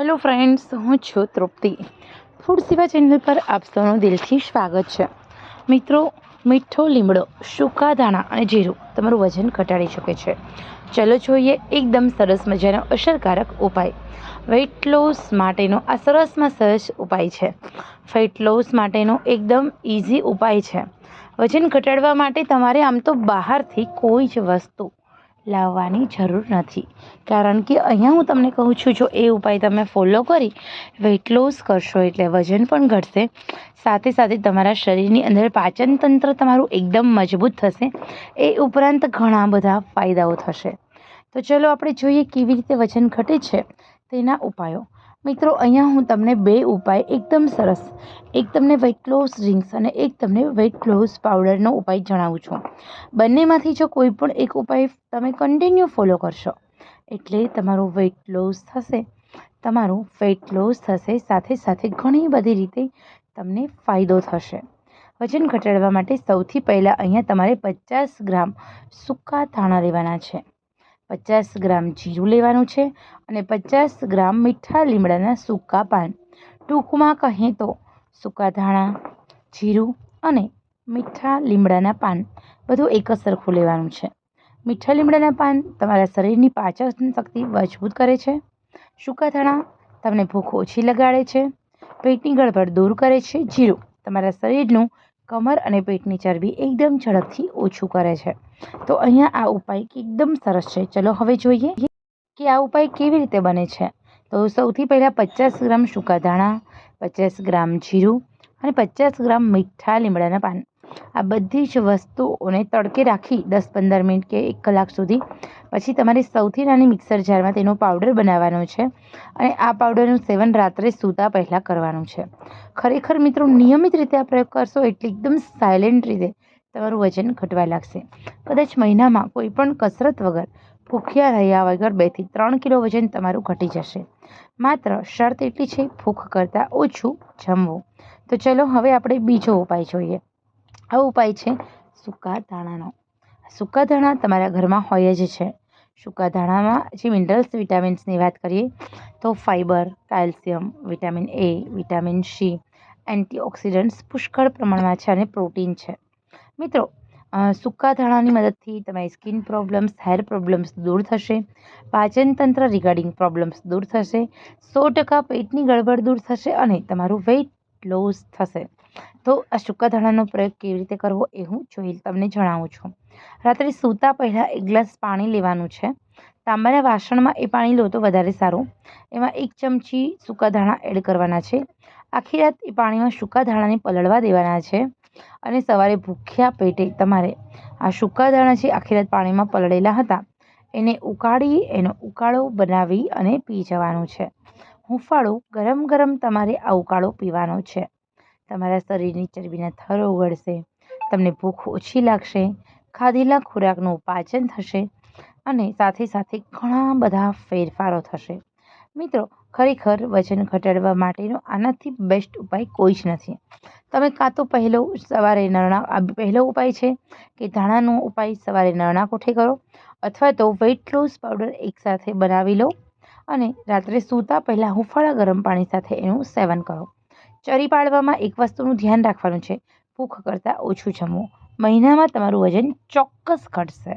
Hello friends હું છું તૃપ્તિ. Food સેવા ચેનલ પર આપ સૌનું દિલથી સ્વાગત છે. મિત્રો, મીઠો લીમડો, સૂકા દાણા અને જીરું તમારું વજન ઘટાડી શકે છે. ચલો જોઈએ એકદમ સરસ મજાનો અસરકારક ઉપાય. વેઇટ લોસ માટેનો આ સરસમાં સરસ ઉપાય છે. ફેટ લોસ માટેનો એકદમ ઇઝી ઉપાય છે. વજન ઘટાડવા માટે તમારે આમ તો બહારથી કોઈ જ વસ્તુ લાવવાની જરૂર નથી. કારણ કે અહીંયા હું તમને કહું છું, જો એ ઉપાય તમે ફોલો કરી વેઇટ લોસ કરશો એટલે વજન પણ ઘટશે. સાથે સાથે તમારા શરીરની અંદર પાચન તંત્ર તમારું એકદમ મજબૂત થશે. એ ઉપરાંત ઘણા બધા ફાયદાઓ થશે. તો ચલો આપણે જોઈએ કેવી રીતે વજન ઘટે છે તેના ઉપાયો. મિત્રો, અહીંયા હું તમને બે ઉપાય એકદમ સરસ, એક તમને વેટ લોસ ડ્રિંક્સ અને એક તમને વેટ લોસ પાવડરનો ઉપાય જણાવું છું. બંનેમાંથી જો કોઈ પણ એક ઉપાય તમે કન્ટિન્યુ ફોલો કરશો, એટલે તમારું વેટ લોસ થશે. તમારું વેઇટ લોસ થશે, સાથે સાથે ઘણી બધી રીતે તમને ફાયદો થશે. વજન ઘટાડવા માટે સૌથી પહેલાં અહીંયા તમારે પચાસ ગ્રામ સૂકા ધાણા લેવાના છે. પચાસ ગ્રામ જીરું લેવાનું છે અને પચાસ ગ્રામ મીઠા લીમડાના સૂકા પાન. ટૂંકમાં કહીએ તો સૂકા ધાણા, જીરું અને મીઠા લીમડાના પાન. બધું એક જ સરખું લેવાનું છે. મીઠા લીમડાના પાન તમારા શરીરની પાચન શક્તિ મજબૂત કરે છે. સૂકા ધાણા તમને ભૂખ ઓછી લગાડે છે. પેટની ગડબડ દૂર કરે છે. જીરું તમારા શરીરનું કમર અને પેટની ચરબી એકદમ ઝડપથી ઓછું કરે છે. તો અહીંયા આ ઉપાય એકદમ સરસ છે. ચલો હવે જોઈએ કે આ ઉપાય કેવી રીતે બને છે. તો સૌથી પહેલાં પચાસ ગ્રામ સૂકા ધાણા, પચાસ ગ્રામ જીરું અને પચાસ ગ્રામ મીઠા લીમડાના પાન. આ બધી જ વસ્તુઓને તડકે રાખી દસ પંદર મિનિટ કે એક કલાક સુધી પછી તમારે સૌથી નાની મિક્સર જારમાં તેનો પાવડર બનાવવાનો છે અને આ પાવડરનું સેવન રાત્રે સૂતા પહેલાં કરવાનું છે. ખરેખર મિત્રો, નિયમિત રીતે આ પ્રયોગ કરશો એટલે એકદમ સાયલેન્ટ રીતે તમારું વજન ઘટવા લાગશે. કદાચ મહિનામાં કોઈ પણ કસરત વગર ભૂખ્યા રહ્યા વગર બેથી ત્રણ કિલો વજન તમારું ઘટી જશે. માત્ર શરત એટલી છે, ભૂખ કરતાં ઓછું જમવું. તો ચલો હવે આપણે બીજો ઉપાય જોઈએ. આ ઉપાય છે, સૂકા ધાણાનો સૂકા ધાણા તમારા ઘરમાં હોય જ છે. સૂકા ધાણામાં જે મિનરલ્સ વિટામિન્સની વાત કરીએ, તો fibre calcium vitamin A vitamin C antioxidants પુષ્કળ પ્રમાણમાં છે અને પ્રોટીન છે. મિત્રો સૂકા ધાણાની મદદથી તમારી સ્કિન પ્રોબ્લેમ્સ હેર પ્રોબ્લેમ્સ દૂર થશે પાચનતંત્ર રિગાર્ડિંગ પ્રોબ્લેમ્સ દૂર થશે, સો ટકા પેટની ગડબડ દૂર થશે અને તમારું વેઇટ લોસ થશે. તો આ સૂકા ધાણાનો પ્રયોગ કેવી રીતે કરવો એ હું જોઈ, તમને જણાવું છું. રાત્રે સૂતા પહેલાં એક ગ્લાસ પાણી લેવાનું છે. તાંબાના વાસણમાં એ પાણી લો તો વધારે સારું. એમાં એક ચમચી સૂકા ધાણા એડ કરવાના છે. આખી રાત એ પાણીમાં સૂકા ધાણાને પલળવા દેવાના છે અને સવારે ભૂખ્યા પેટે તમારે આ સૂકા દાણા જે આખી રાત પાણીમાં પલળેલા હતા, એને ઉકાળી, એનો ઉકાળો બનાવી અને પી જવાનું છે. હુંફાળો ગરમ ગરમ તમારે આ ઉકાળો પીવાનો છે. તમારા શરીરની ચરબીના થર ઓગળશે, તમને ભૂખ ઓછી લાગશે ખાધેલા ખોરાકનું પાચન થશે અને સાથે સાથે ઘણા બધા ફેરફારો થશે. મિત્રો, ખરેખર વજન ઘટાડવા માટેનો આનાથી બેસ્ટ ઉપાય કોઈ જ નથી. તમે કાં તો પહેલો સવારે નરણા પહેલો ઉપાય છે કે ધાણાનો ઉપાય સવારે નરણા કોઠે કરો અથવા તો વેઇટ લોસ પાવડર એકસાથે બનાવી લો અને રાત્રે સૂતા પહેલાં હુંફાળા ગરમ પાણી સાથે એનું સેવન કરો. ચરી પાડવામાં એક વસ્તુનું ધ્યાન રાખવાનું છે. ભૂખ કરતાં ઓછું જમવું. મહિનામાં તમારું વજન ચોક્કસ ઘટશે.